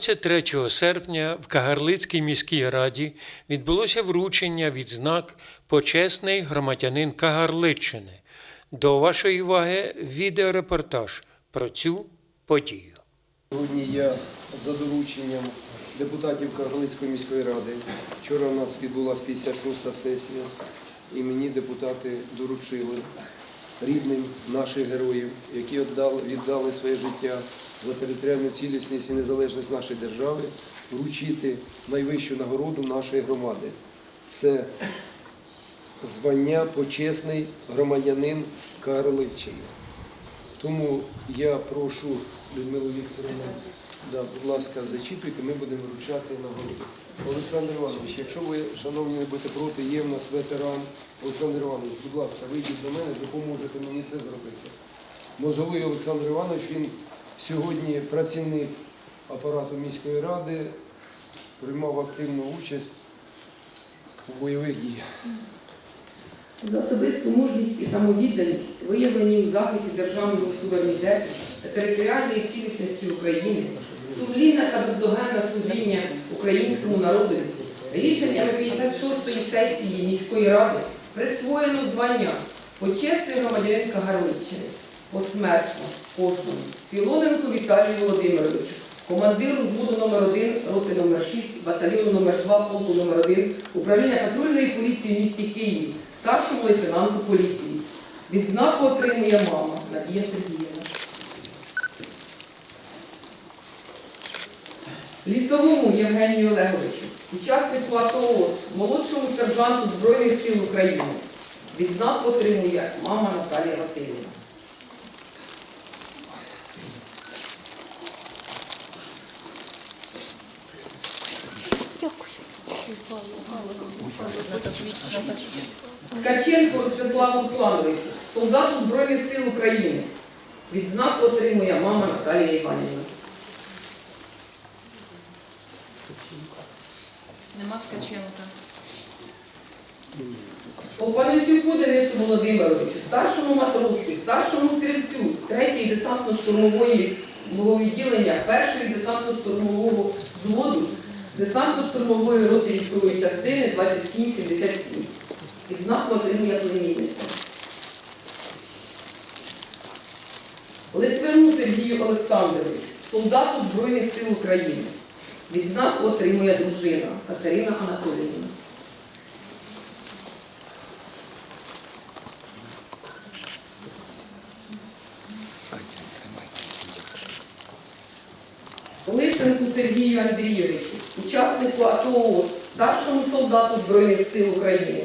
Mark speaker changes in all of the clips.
Speaker 1: 23 серпня в Кагарлицькій міській раді відбулося вручення відзнак Почесний громадянин Кагарличчини. До вашої уваги відеорепортаж про цю подію.
Speaker 2: Сьогодні я за дорученням депутатів Кагарлицької міської ради. Вчора у нас відбулася 56-та сесія, і мені депутати доручили рідним наших героїв, які віддали, своє життя за територіальну цілісність і незалежність нашої держави, вручити найвищу нагороду нашої громади. Це звання почесний громадянин Кагарличчини. Тому я прошу Людмилу Вікторовну, да, будь ласка, зачитуйте, ми будемо вручати нагороду. Олександр Іванович, якщо ви, шановні, не будете проти, є в нас ветеран. Олександр Іванович, будь ласка, вийдіть до мене, допоможете мені це зробити. Мозговий Олександр Іванович, він сьогодні працівник апарату міської ради, приймав активну участь у бойових діях.
Speaker 3: За особисту мужність і самовідданість, виявлені у захисті державного суверенітету та територіальної цілісності України, сумлінне та бездоганне служіння українському народу, рішеннями 56-ї сесії міської ради присвоєно звання почесний громадянин Кагарличчини, посмертно кожному Філоненку Віталію Володимировичу, командиру взводу номер 1 роти номер 6 батальйону номер 2 полку номер 1 управління патрульної поліції в місті Києві, старшому лейтенанту поліції. Відзнаку отримує мама Надія Сергіївна. Лісовому Євгенію Олеговичу, учаснику АТО ООС, молодшому сержанту Збройних сил України. Відзнаку отримує мама Наталія Васильівна. Ткаченко Ростиславу Руслановичу, солдату Збройних сил України. Відзнаку отримує мама Наталія Іванівна.
Speaker 4: Нема Ткаченка.
Speaker 3: Опанасюку Денису Володимировичу, старшому матросу, старшому стрільцю 3-ї десантно-штурмової відділення 1-ї десантно-штурмового взводу десантно-штурмової роти військової частини 2777. Відзнаку отримує племінниця. Литвину Сергію Олександровичу, солдату Збройних сил України. Відзнаку отримує дружина Катерина Анатоліївна. Лисенку Сергію Андрійовичу, учаснику АТО старшому солдату Збройних сил України.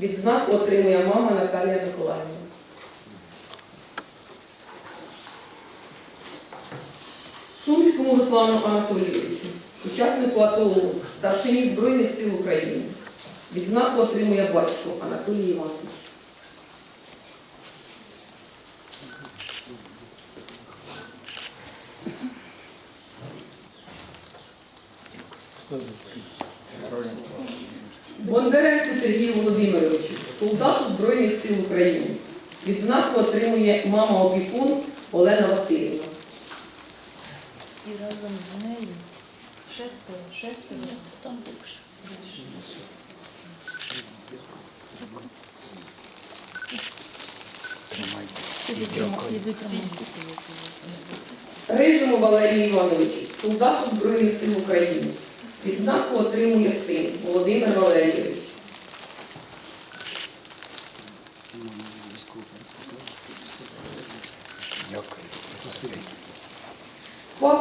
Speaker 3: Відзнаку отримує мама Наталія Миколаївна. Шумському Руслану Анатолійовичу, учаснику АТО старшині Збройних сил України. Відзнаку отримує батько Анатолій Іванович. Бондаренку Сергію Володимировичу, солдату Збройних сил України. Відзнаку отримує мама опікун Олена Васильівна.
Speaker 4: Разом з нею шестеро, шестеро. Там більше.
Speaker 3: Рижому Валерію Івановичу, солдату Збройних сил України. Відзнаку отримує син Володимир Валерійович.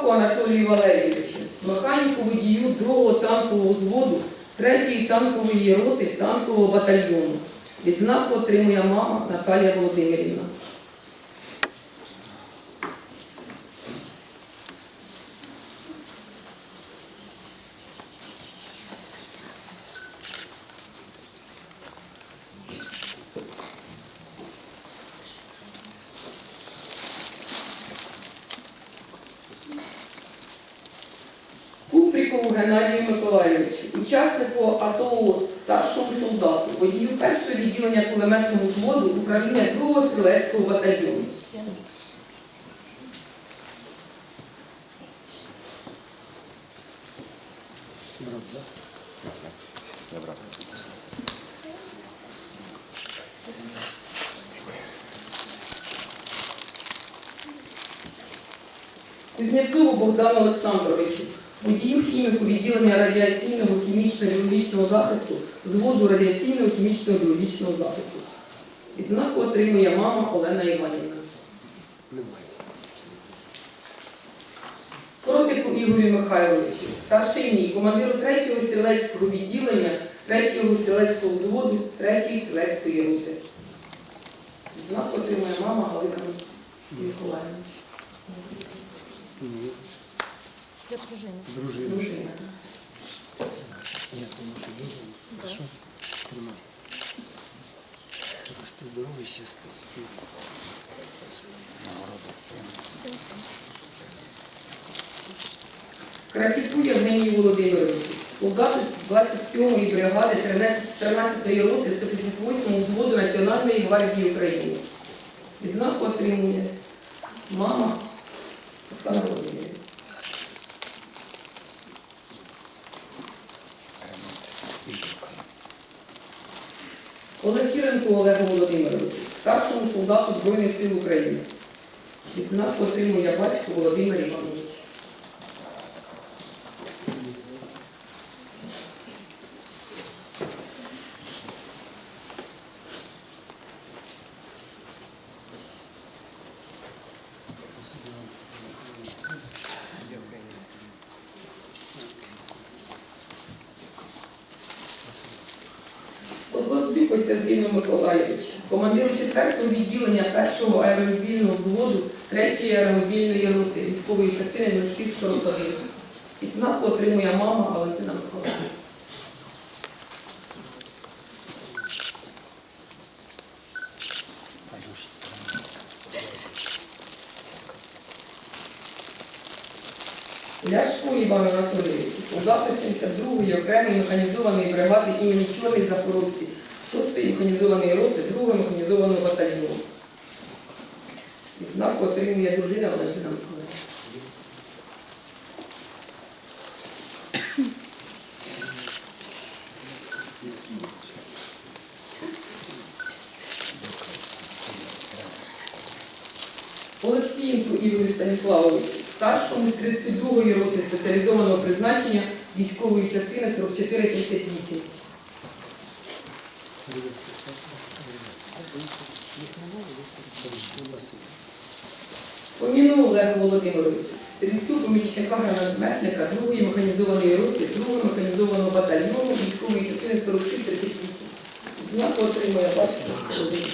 Speaker 3: Паку Анатолію Валерійовичу, механіку водію 2-го танкового взводу 3-ї танкової роти танкового батальйону. Відзнаку отримує мама Наталія Володимирівна. Геннадію Миколайовичу, учаснику АТО старшому солдату, водію першого відділення кулеметного взводу управління 2-го стрілецького батальйону. Кузнєцову Богдану Олександровичу, водію хіміку відділення радіаційного хімічного і біологічного захисту, зводу радіаційного хімічного і біологічного захисту. Відзнаку отримує мама Олена Іванівна. Коротику Ігорю Михайловичу, старшині, командиру 3-го стрілецького відділення 3-го стрілецького взводу 3-ї стрілецької роти. Відзнак отримує мама Галина Миколаївна.
Speaker 4: Це дружина.
Speaker 3: Дружина.
Speaker 2: Рости здоровий, щасливий.
Speaker 3: Крапітку Євгенію Володимировичу, солдату 27-ї бригади 13-ї роти 158-го взводу Національної гвардії України. Відзнак отримує мама Оксана Володимирівна. Олексіренко Олегу Володимировичу, старшому солдату Збройних сил України. Відзнак отримує батько Володимир Іванович. Костянтину Миколаєвичу, командиру 4-го відділення 1-го аеромобільного взводу 3-ї аеромобільної роти військової частини 0641. Відзнаку отримує мама Валентина Миколаївна. Ляшко Іван Анатолійович, солдату 72-ї окремої механізованої бригади імені Чорних Запорожців, 6-ї механізованої роти, 2-го механізованого батальйону. Відзнаку отримує дружина Валентина Миколаївна. Олексієнку Ігорю Станіславовичу, старшому з 32-ї роти спеціалізованого призначення військової частини 4438. Поміну Олегу Володимировичу, стрільцю помічника гранатметника 2-ї механізованої роти, 2-го механізованого батальйону військової частини 4638. Знак отримує Володимир.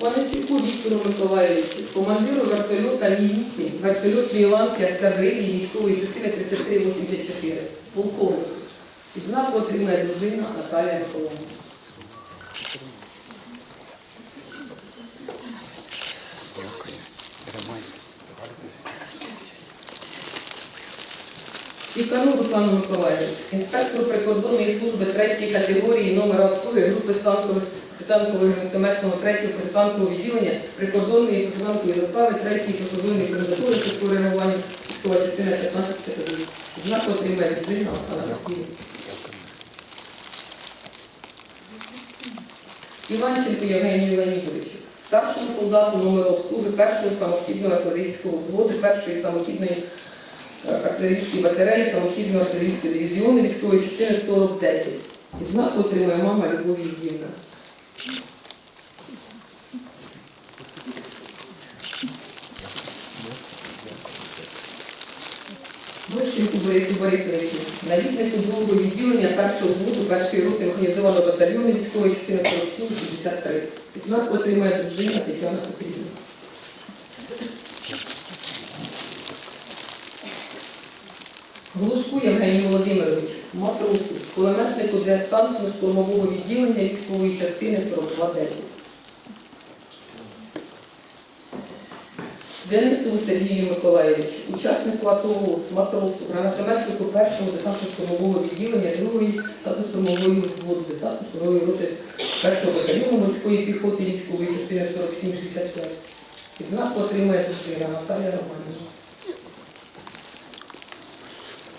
Speaker 3: Панасюку Віктору Миколаєвичу, командиру вертольота Мі-8, вертольотної ланки ескадрилії військової частини 3384, полковнику. Відзнаку отримає дружина Наталія Миколаївна. Сікану Руслану Миколаївичу, інспектору прикордонної служби 3 категорії номера обслуги групи станкових протитанкового гранатометного 3 протитанкового відділення прикордонної протитанкової застави 3 прикордонної комендатури швидкого реагування військова частина 15 категорії. Знак отримає дружина Оксана Рахівна. Іванченко Євгенію Леонідовичу, старшому солдату номеру обслуги першого самохідного артилерійського взводу, першої самохідної е, артилерійської батареї, самохідного артилерійського дивізіону військової частини 4010. Відзнак отримує мама Любов Євгенівна. Борщенку Борису Борисовичу, навітнику другого відділення першого взводу першої роти механізованого батальйону військової частини 47-63. Знак отримує дружина Тетяна Петрівна. Глушку Євгенію Володимировичу, матросу, кулеметнику для десантно-штурмового відділення військової частини 4210. Денисову Сергію Миколаєвичу, учаснику АТО ВОС, матросу, гранатометнику першого десантно-штурмового відділення другої десантно-штурмової взводу десантно-штурмової роти першого батальйону морської піхоти військової частини 4765. Відзнаку отримує Душина Наталія Романівна.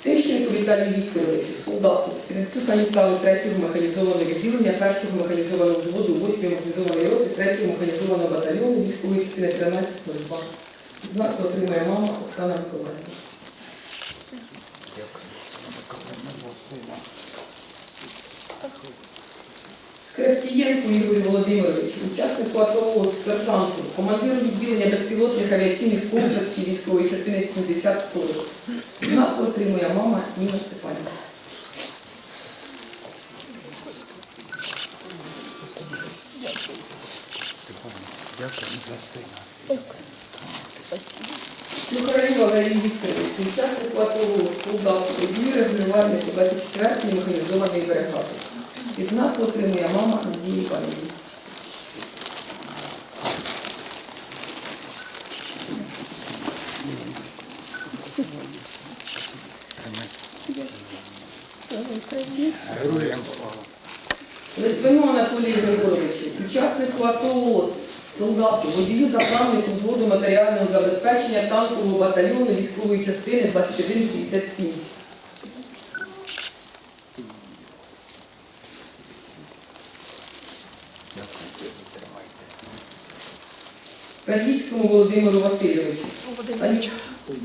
Speaker 3: Тищенко Віталій Вікторович, солдату, стрільцю санітару 3-го механізованого відділення 1-го механізованого взводу 8-ї механізованої роти 3-го механізованого батальйону військової частини 1302. Відзнаку отримує мама Оксана Миколаївна. Скрептієнку Ігорю Володимировичу, учаснику АТО з сержанту, командиру відділення безпілотних авіаційних комплексів військової частини 7040. Знак отримує мама Ніна Степанівна.
Speaker 5: Дякую за сина.
Speaker 3: Чухарів Валерій Вікторович, учаснику АТО, солдату, водій регулювальнику 24-ї механізованої бригади. Відзнаку отримує мама Надії Іванівні.
Speaker 5: Героям слава.
Speaker 3: Литвину Анатолію Григоровичу, учаснику АТО, солдату, водію заправнику взводу матеріального забезпечення танкового батальйону військової частини 2167. Перліцькому Володимиру Васильовичу.
Speaker 4: Володимирович.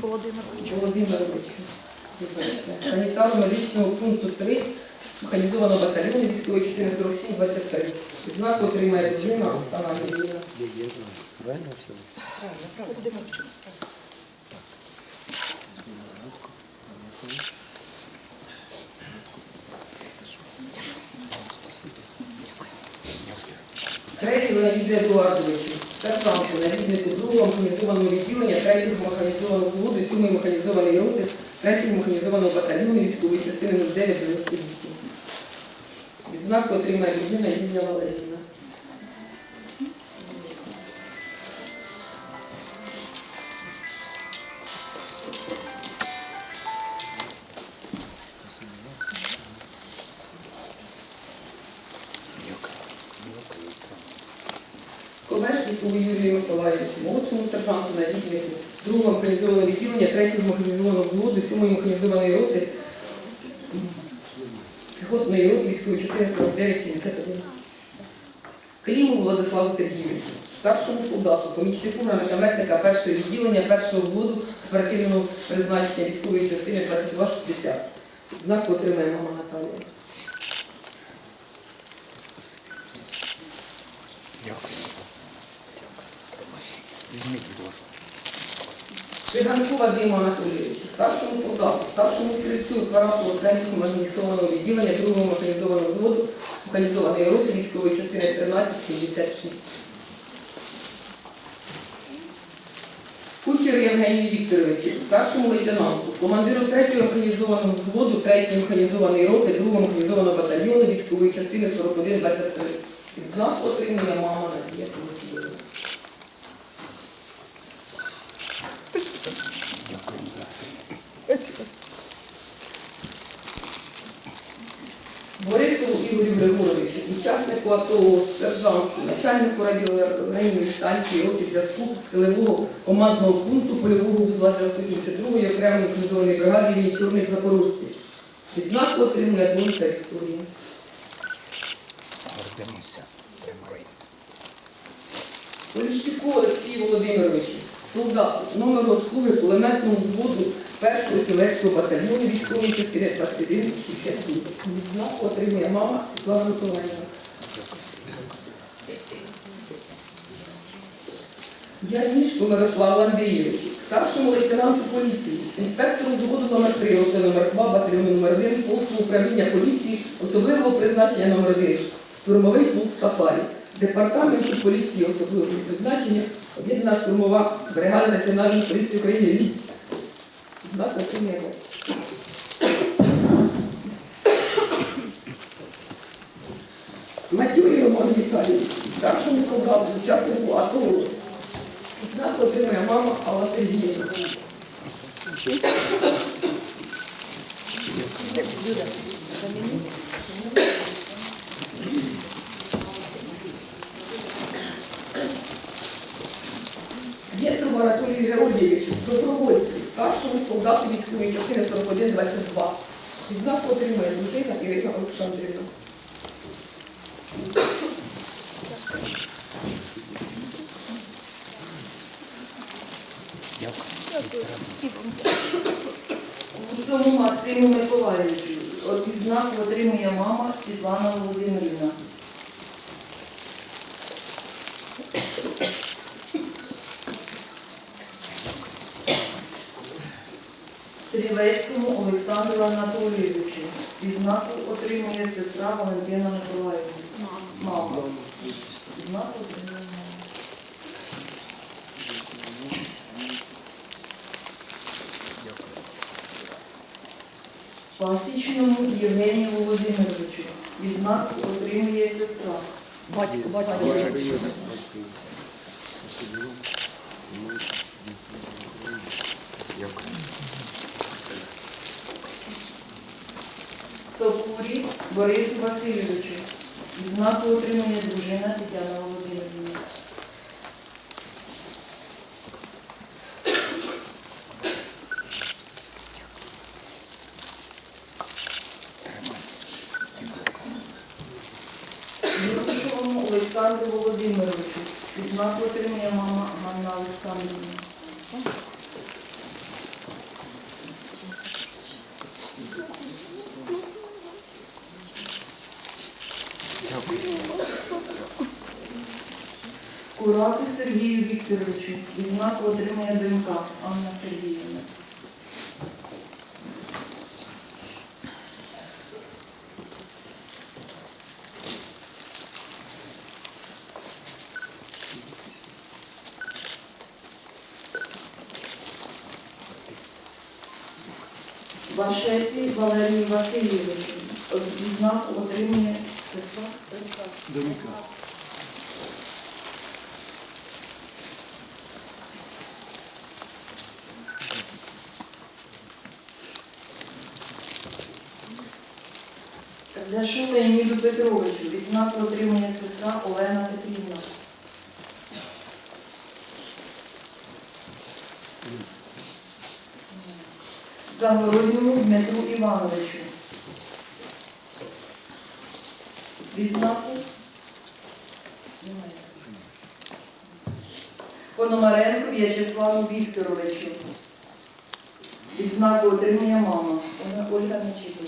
Speaker 4: Володимирович.
Speaker 3: Володимировичу. вибачте, Санітару медичного пункту 3 механізованого батальйону військової частини 47-23. Відзнаку отримає людина Оксана Андріївна.
Speaker 2: Правильно все?
Speaker 3: Третій Леоніду Едуардовичу, сержанту, навіднику другого механізованого відділення, третього механізованого взводу, сьомої механізованої роти, третього механізованого батальйону військової частини 0998. Відзнаку отримає дружина Юлія Валерівна. Ковешникову Юрію Миколаївичу, молодшому сержанту навіднику, другого механізованого відділення, третього механізованого взводу, сьомої механізованої роти, піхотної роти військової частини 4971. Кліму Владиславу Сергійовичу, старшому солдату, помічнику гранатометника першого відділення, першого взводу оперативного призначення військової частини 2260. Знак отримає мама Наталія.
Speaker 5: Дякую. Візьміть.
Speaker 3: Шиганку Вадиму Анатолійовичу, старшому солдату, старшому стрільцю оператору третього механізованого відділення другого механізованого взводу механізованої роти військової частини 1376. Кучеру Євгенію Вікторовичу, старшому лейтенанту, командиру третього механізованого взводу третьої механізованої роти другого механізованого батальйону військової частини 4123. Відзнак отримує мама Надія Тимофієва.
Speaker 5: Дякую за сина.
Speaker 3: Борисову Ігорю Григоровичу, учаснику АТО, сержанту, начальнику радіоелектронної станції роти зв'язку тилового командного пункту польового вузла зв'язку 72-ї окремої механізованої бригади імені Чорних Запорожців. Відзнаку отримує Донька Вікторія.
Speaker 5: Гордимося. Тримається.
Speaker 3: Поліщуку Олексію Володимировичу, солдату, номеру обслуги кулеметному взводу першого стрілецького батальйону військової частини 2167. Відзнаку отримує мама Світлана Миколаївна. Янішку Мирославу Андрійовичу, старшому лейтенанту поліції, інспектору взводу номер 3 роти номер 2 батальйону номер 1 полку управління поліції особливого призначення номер 1 штурмовий полк Сафарі, департаменту поліції особливого призначення, об'єднана штурмова бригада Національної поліції України «Лід». Знак отримуємо. Матюрі Роман Віталійович, старшому солдату, учаснику АТО «Рос». Знак отримує мама Алла Сергіївна. Старшому солдату військової частини 4122. Відзнаку отримує дружина Ірина Олександрівна.
Speaker 6: Гуцулу Максиму Миколаївичу. Відзнаку отримує мама Світлана Володимирівна. Стрілецькому Олександру Анатолійовичу. Відзнаку отримує сестра Валентина Миколаївна. Мама. Відзнаку отримує мама. Пасічному Євгенію Володимировичу. Відзнаку отримує сестра.
Speaker 3: Батько, батько.
Speaker 2: Батько є, батько є.
Speaker 5: Дякую.
Speaker 6: Сокурі Борису Васильовичу. Відзнаку отримує дружина Тетяна Володимирівна. Юршовому Олександру Володимировичу. Відзнаку отримує мама Ганна Олександрівна. Вікторовичу. Відзнаку отримує донька Анна Сергіївна. Вашеці Валерію Васильовичу. Відзнаку отримує сестра.
Speaker 2: Донька.
Speaker 6: Ляшу Леоніду Петровичу. Відзнаку отримує сестра Олена Петрівна. Загородньому Дмитру Івановичу. Відзнаку. Пономаренку В'ячеславу Вікторовичу. Відзнаку отримує мама. Ольга- Ольга Нечитовна.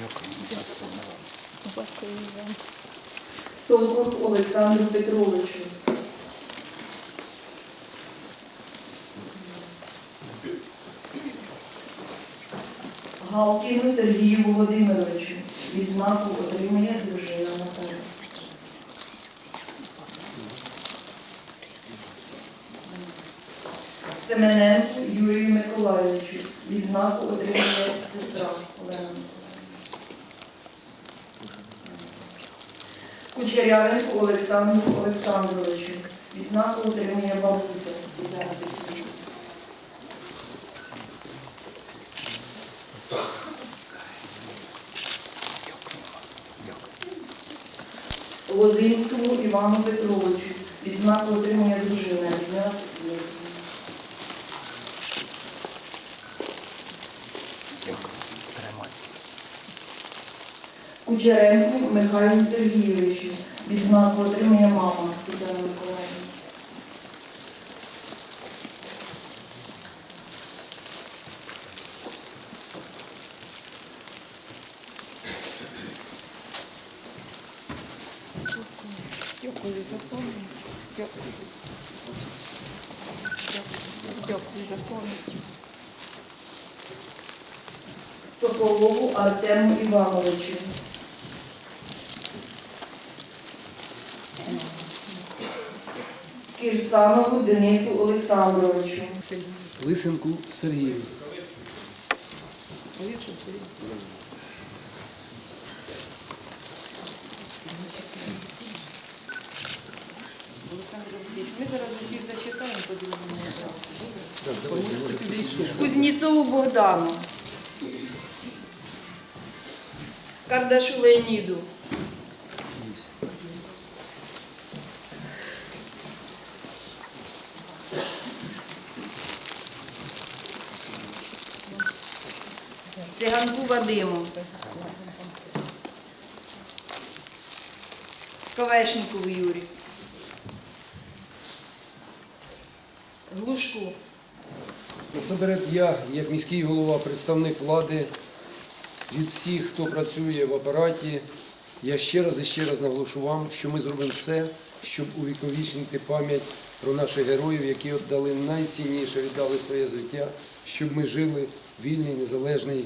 Speaker 5: Дякую
Speaker 6: Олександру Петровичу. Галкіну Сергію Володимировичу. Відзнаку отримує дружина Наталя. Миколайовичу. Відзнаку отримує сестра Олена. Кучерявенку Олександру Олександровичу. Відзнаку отримує бабуся. Лозинському Івану Петровичу. Відзнаку отримує дружина Людмила Петрівна.
Speaker 5: Дякую. Тримайтеся.
Speaker 6: Кучеренку Михайлу Сергійовичу. Відзнаку отримує мама Тетяна Миколаївна.
Speaker 4: Дякую.
Speaker 6: Соколову Артему Івановичу. Кирсанову Денису Олександровичу.
Speaker 2: Лисенку Сергію.
Speaker 6: Ми зараз усіх зачитаємо, подивимося. Кузнєцову Богдану. Кардашу Леоніду. Вадиму. Ковешникову Юрі. Глушку.
Speaker 2: Насамперед, я, як міський голова, представник влади, від всіх, хто працює в апараті, я ще раз і ще раз наголошу вам, що ми зробимо все, щоб увіковічнити пам'ять про наших героїв, які віддали найцінніше, віддали своє життя, щоб ми жили в вільній, незалежній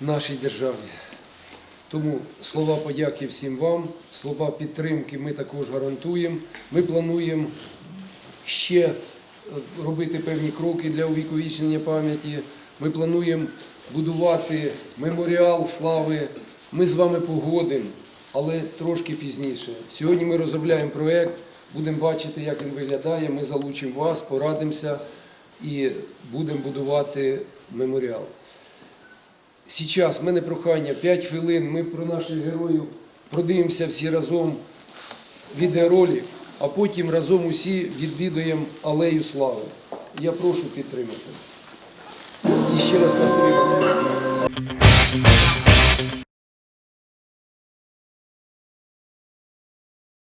Speaker 2: нашій державі. Тому слова подяки всім вам, слова підтримки ми також гарантуємо. Ми плануємо ще е, робити певні кроки для увіковічнення пам'яті. Ми плануємо будувати меморіал слави. Ми з вами погодимо, але трошки пізніше. Сьогодні ми розробляємо проєкт, будемо бачити, як він виглядає. Ми залучимо вас, порадимося і будемо будувати меморіал. Сейчас в мене прохання 5 хвилин. Ми про наших героїв продивимося всі разом відеоролик, а потім разом усі відвідуємо алею слави. Я прошу підтримати. І ще раз спасибі Максим.